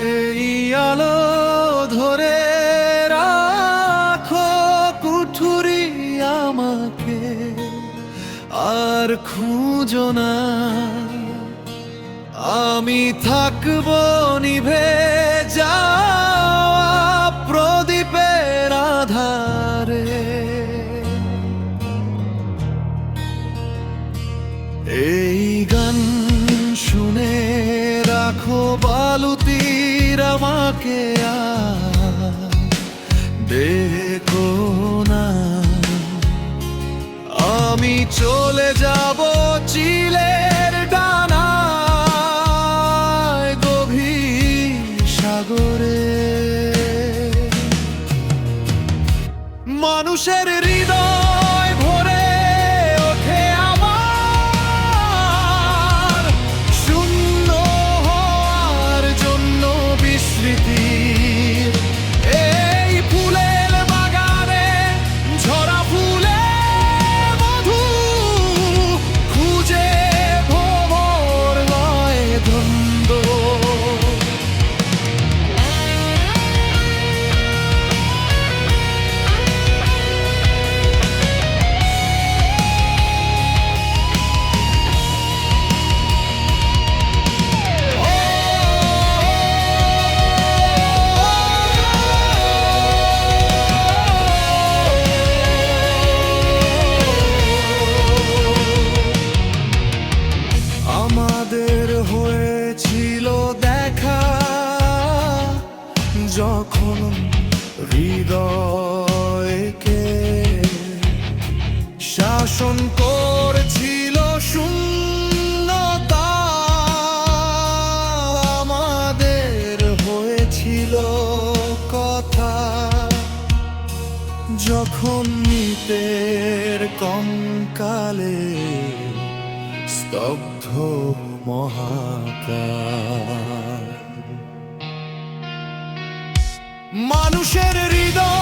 এই আলো ধরে রাখো কুঠুরি আমাকে, আর খুঁজো না। আমি থাকব নিভে যাওয়া প্রদীপের আধারে। এই গান শুনে রাখো বালুতির আমাকে দেখো না। আমি চলে যাব চিলের ডানায় গভীর সাগরে। মানুষের হৃদয় যখন হৃদয়কে শাসন করছিল আমাদের হয়েছিল কথা। যখন নিতের কঙ্কালে স্তব্ধ মহাকাশ মানুষের হৃদয়